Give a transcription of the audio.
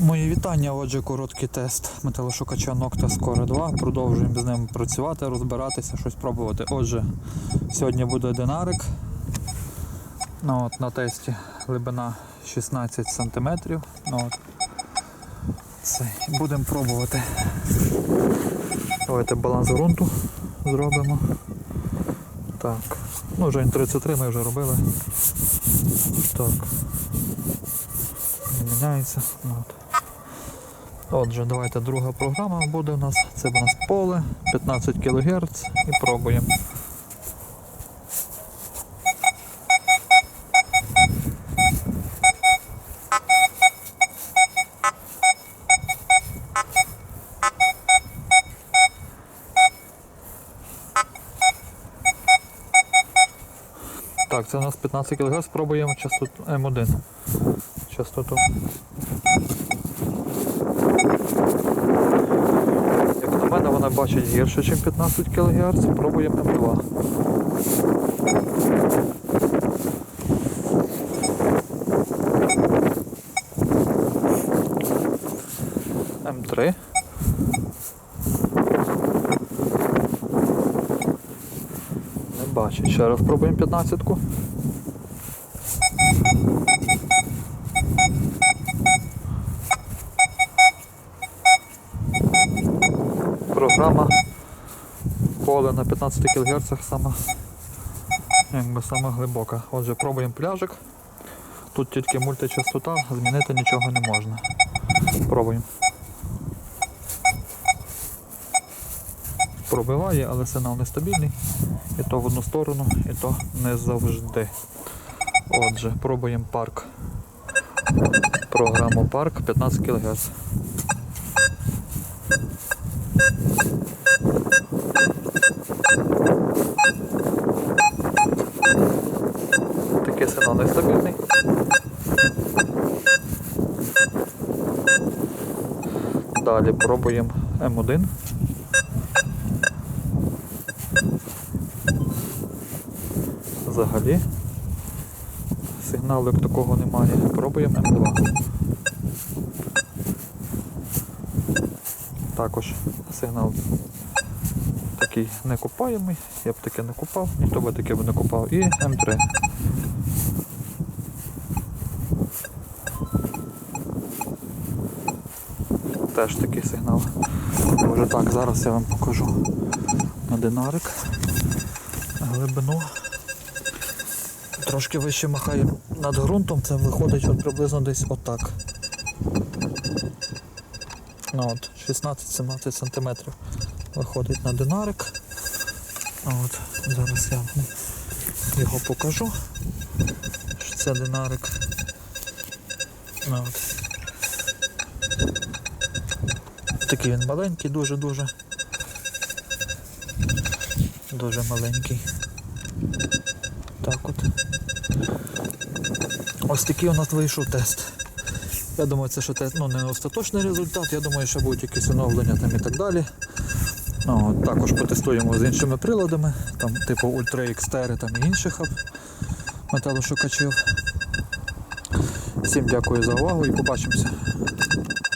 Мої вітання, отже, короткий тест металошукача Nocta Score 2. Продовжуємо з ним працювати, розбиратися, щось пробувати. Отже, сьогодні буде динарик. Ну, от, на тесті глибина 16 см. Ну. Будемо пробувати. Давайте баланс ґрунту зробимо. Так. Ну, вже 33 ми вже робили. Так. Не міняється. Ну, От. Отже, давайте друга програма буде у нас. Це у нас поле 15 кГц і пробуємо. Так, це у нас 15 кГц, пробуємо частоту М1. Частоту. Як на мене, вона бачить гірше, ніж 15 кГц. Пробуємо М2. М3. Не бачить. Ще раз пробуємо 15-ку. Програма поле на 15 кГц сама, якби сама глибока. Отже, пробуємо пляжик. Тут тільки мультичастота, змінити нічого не можна. Пробуємо. Пробиває, але сигнал нестабільний. І то в одну сторону, і то не завжди. Отже, пробуємо парк. Програму парк 15 кГц. Такий сигнал нестабільний. Далі пробуємо М1. Взагалі сигналу як такого немає. Пробуємо М2. Також сигнал такий не купаємий, я б таке не купав, ніхто би таке б не купав. І М3. Теж такий сигнал. Може так, зараз я вам покажу на динарик глибину. Трошки вище махаю над ґрунтом, це виходить от приблизно десь отак. Ну от, 16-17 см виходить на динарик. От, зараз я його покажу. Це динарик. Ну, от. Такий він маленький, дуже-дуже. Дуже маленький. Так от. Ось такий у нас вийшов тест. Я думаю, це ще ну, не остаточний результат, я думаю, що будуть якісь оновлення там і так далі. Ну, також потестуємо з іншими приладами, там, типу Ultra XTR там і інших металошукачів. Всім дякую за увагу і побачимося.